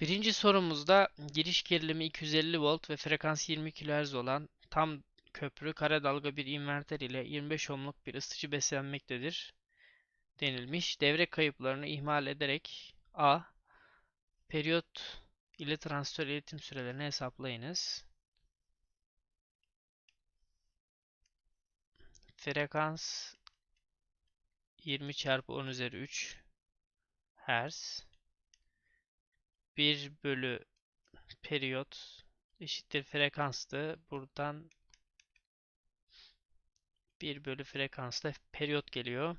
Birinci sorumuzda giriş gerilimi 250 volt ve frekans 20 kHz olan tam köprü kara dalga bir inverter ile 25 ohmluk bir ısıtıcı beslenmektedir denilmiş. Devre kayıplarını ihmal ederek A. Periyot ile transistör iletim sürelerini hesaplayınız. Frekans 20 çarpı 10 üzeri 3 Hz 1 bölü periyot eşittir frekanstı. Buradan 1 bölü frekansta periyot geliyor.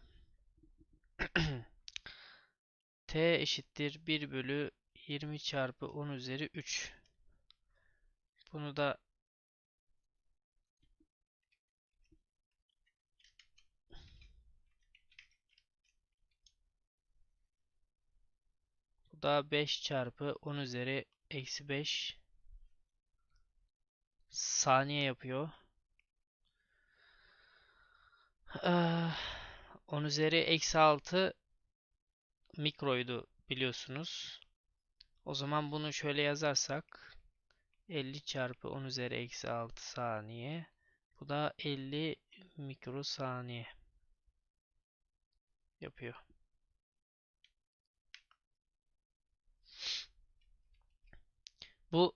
T eşittir 1 bölü 20 çarpı 10 üzeri 3. Bunu da Bu da 5 çarpı 10 üzeri eksi 5 saniye yapıyor. Ah, 10 üzeri eksi 6 mikroydu biliyorsunuz. O zaman bunu şöyle yazarsak 50 çarpı 10 üzeri eksi 6 saniye. Bu da 50 mikrosaniye yapıyor. Bu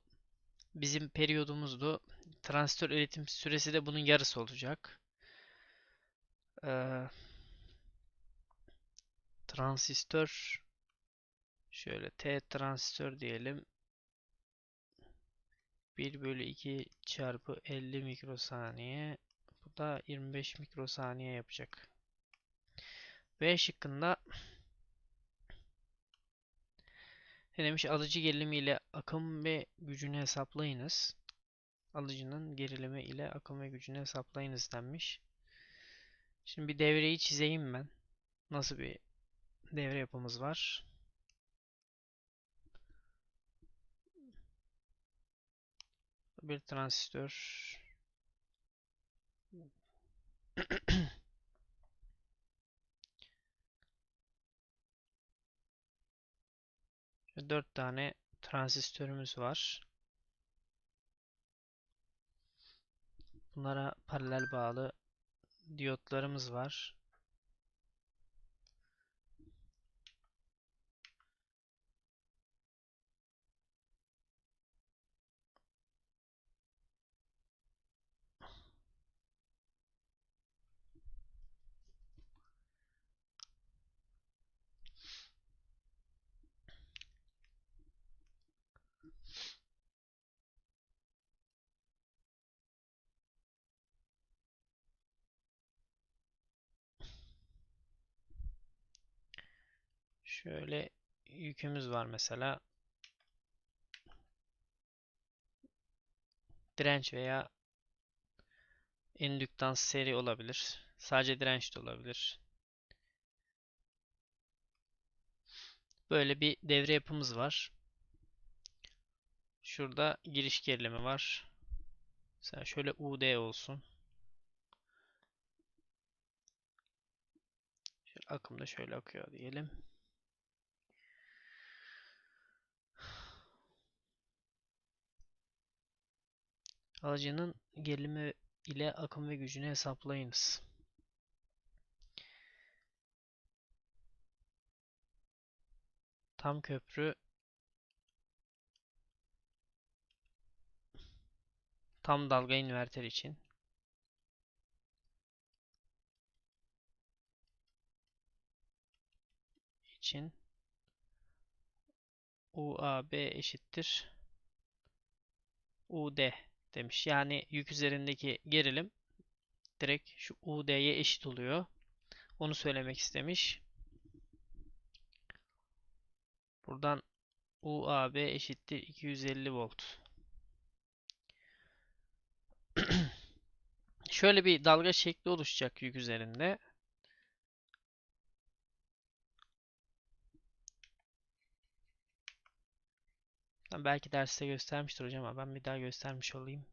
bizim periyodumuzdu. Transistör üretim süresi de bunun yarısı olacak. Ee, transistör şöyle T transistör diyelim. 1 bölü 2 çarpı 50 mikrosaniye. Bu da 25 mikrosaniye yapacak. B şıkkında ne demiş? Alıcı gerilimi ile akım ve gücünü hesaplayınız. Alıcının gerilimi ile akım ve gücünü hesaplayınız denmiş. Şimdi bir devreyi çizeyim ben. Nasıl bir devre yapımız var? Bir transistör. Dört tane transistörümüz var. Bunlara paralel bağlı diyotlarımız var. Şöyle yükümüz var mesela. Direnç veya indüktans seri olabilir. Sadece direnç de olabilir. Böyle bir devre yapımız var. Şurada giriş gerilimi var. Mesela şöyle UD olsun. Şöyle akım da şöyle akıyor diyelim. Alıcının gerilimi ile akım ve gücünü hesaplayınız. Tam köprü. Tam dalga inverter için. İçin. UAB eşittir. UD demiş. Yani yük üzerindeki gerilim direkt şu UD'ye eşit oluyor. Onu söylemek istemiş. Buradan UAB eşittir 250 volt. Şöyle bir dalga şekli oluşacak yük üzerinde. Belki derste göstermiştir hocam ama ben bir daha göstermiş olayım.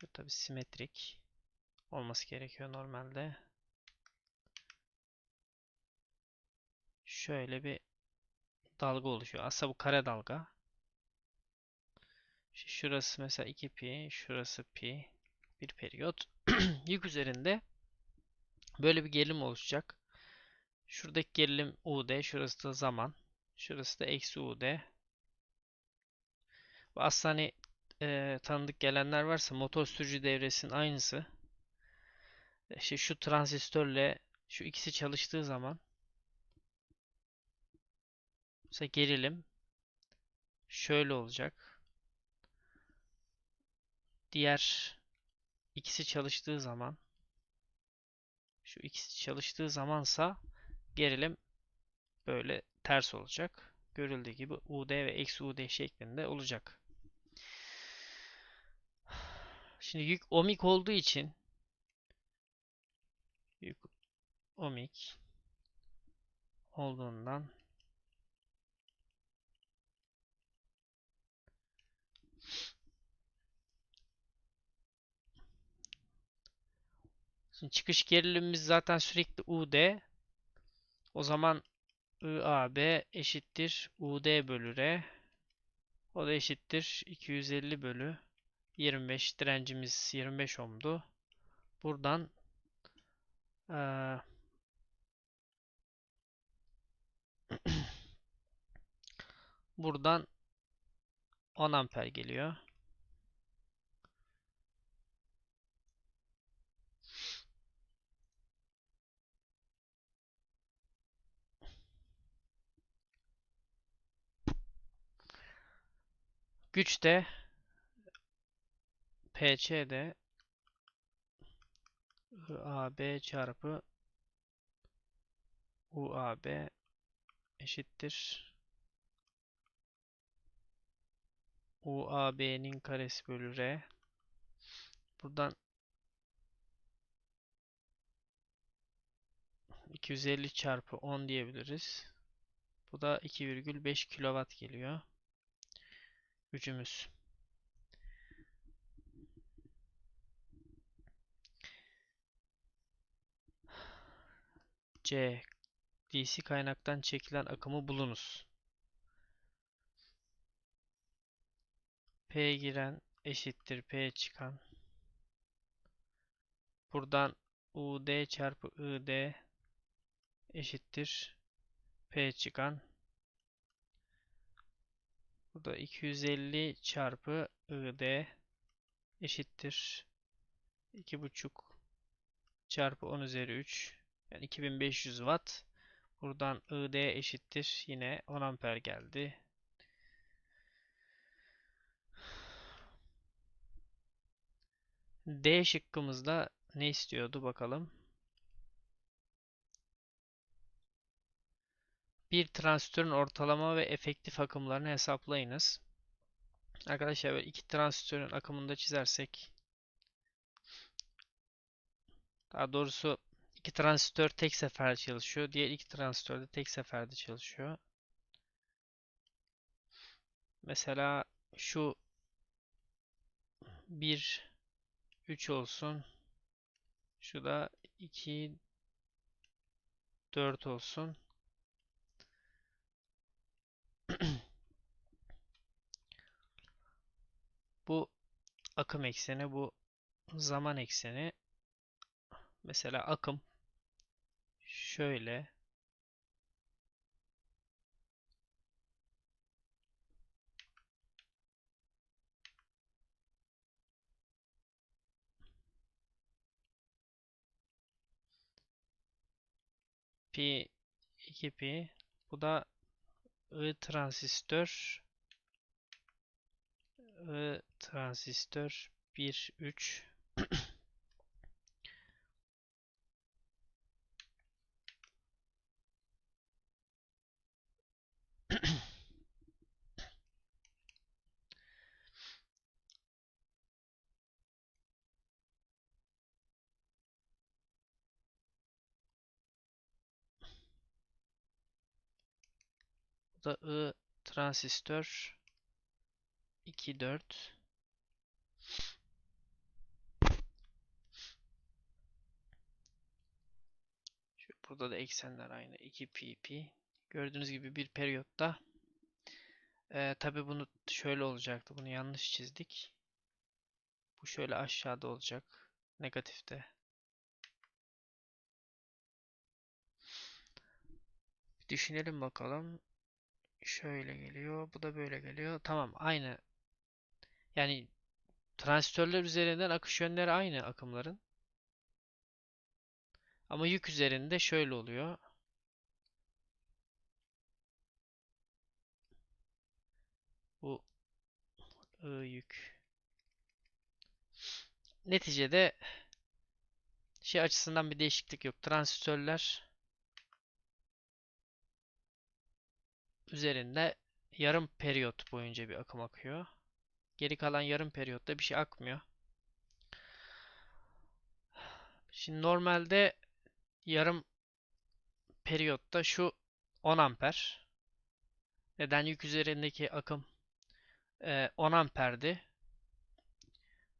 Şu tabi simetrik olması gerekiyor normalde. şöyle bir dalga oluşuyor. Aslında bu kare dalga. Şurası mesela 2 pi, şurası pi. Bir periyot. Yük üzerinde böyle bir gerilim oluşacak. Şuradaki gerilim UD, şurası da zaman. Şurası da eksi UD. Bu aslında hani e, tanıdık gelenler varsa motor sürücü devresinin aynısı. İşte şu transistörle şu ikisi çalıştığı zaman mesela gerilim şöyle olacak. Diğer ikisi çalıştığı zaman şu ikisi çalıştığı zamansa gerilim böyle ters olacak. Görüldüğü gibi UD ve eksi UD şeklinde olacak. Şimdi yük ohmik olduğu için yük ohmik olduğundan Şimdi çıkış gerilimimiz zaten sürekli UD. O zaman IAB eşittir UD bölü R. O da eşittir 250 bölü 25. Direncimiz 25 ohm'du. Buradan eee, buradan 10 amper geliyor. Güç de PC de IAB çarpı UAB eşittir. UAB'nin karesi bölü R. Buradan 250 çarpı 10 diyebiliriz. Bu da 2,5 kW geliyor. Gücümüz. C. DC kaynaktan çekilen akımı bulunuz. P giren eşittir P çıkan. Buradan UD çarpı ID eşittir P çıkan. Burada 250 çarpı ID eşittir 2,5 çarpı 10 üzeri 3 yani 2500 watt. Buradan ID eşittir yine 10 amper geldi. D şıkkımızda ne istiyordu bakalım. Bir transistörün ortalama ve efektif akımlarını hesaplayınız. Arkadaşlar böyle iki transistörün akımını da çizersek. Daha doğrusu iki transistör tek seferde çalışıyor. Diğer iki transistör de tek seferde çalışıyor. Mesela şu 1 3 olsun. Şu da 2 4 olsun. Bu akım ekseni, bu zaman ekseni. Mesela akım şöyle. Pi 2 pi. Bu da I transistör. I transistör 1 3 Bu da I transistör 2 4 Şu burada da eksenler aynı. 2 pp Gördüğünüz gibi bir periyotta ee, tabii bunu şöyle olacaktı. Bunu yanlış çizdik. Bu şöyle aşağıda olacak. Negatifte. Düşünelim bakalım. Şöyle geliyor. Bu da böyle geliyor. Tamam aynı. Yani transistörler üzerinden akış yönleri aynı akımların. Ama yük üzerinde şöyle oluyor. Bu I yük. Neticede şey açısından bir değişiklik yok. Transistörler üzerinde yarım periyot boyunca bir akım akıyor. Geri kalan yarım periyotta bir şey akmıyor. Şimdi normalde yarım periyotta şu 10 amper. Neden yük üzerindeki akım 10 amperdi.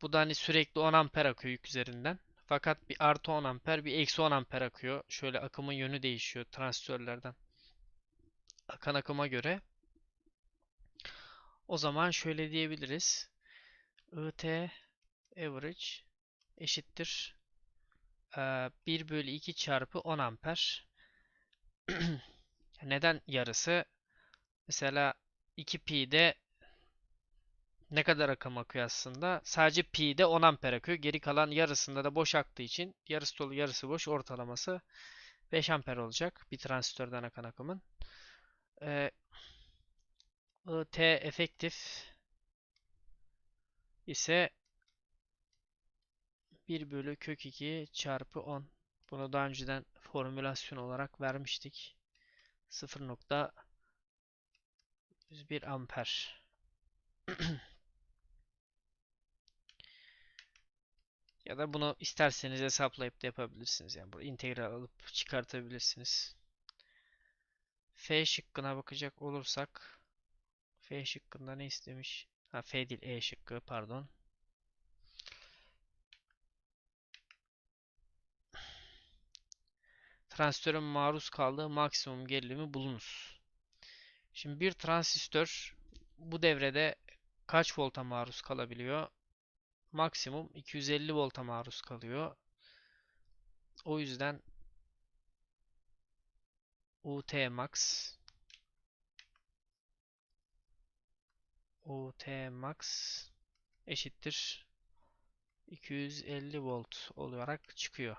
Bu da hani sürekli 10 amper akıyor yük üzerinden. Fakat bir artı 10 amper bir eksi 10 amper akıyor. Şöyle akımın yönü değişiyor transistörlerden. Akan akıma göre. O zaman şöyle diyebiliriz. IT average eşittir 1 bölü 2 çarpı 10 amper. Neden yarısı? Mesela 2pi'de ne kadar akım akıyor aslında? Sadece pi'de 10 amper akıyor. Geri kalan yarısında da boş aktığı için yarısı dolu yarısı boş ortalaması 5 amper olacak bir transistörden akan akımın. Ee, IT efektif ise 1 bölü kök 2 çarpı 10. Bunu daha önceden formülasyon olarak vermiştik. 0.101 amper. Ya da bunu isterseniz hesaplayıp da yapabilirsiniz. Yani burada integral alıp çıkartabilirsiniz. F şıkkına bakacak olursak F şıkkında ne istemiş? Ha F değil E şıkkı pardon. Transistörün maruz kaldığı maksimum gerilimi bulunuz. Şimdi bir transistör bu devrede kaç volta maruz kalabiliyor? Maksimum 250 volta maruz kalıyor. O yüzden UT max UT max eşittir 250 volt olarak çıkıyor.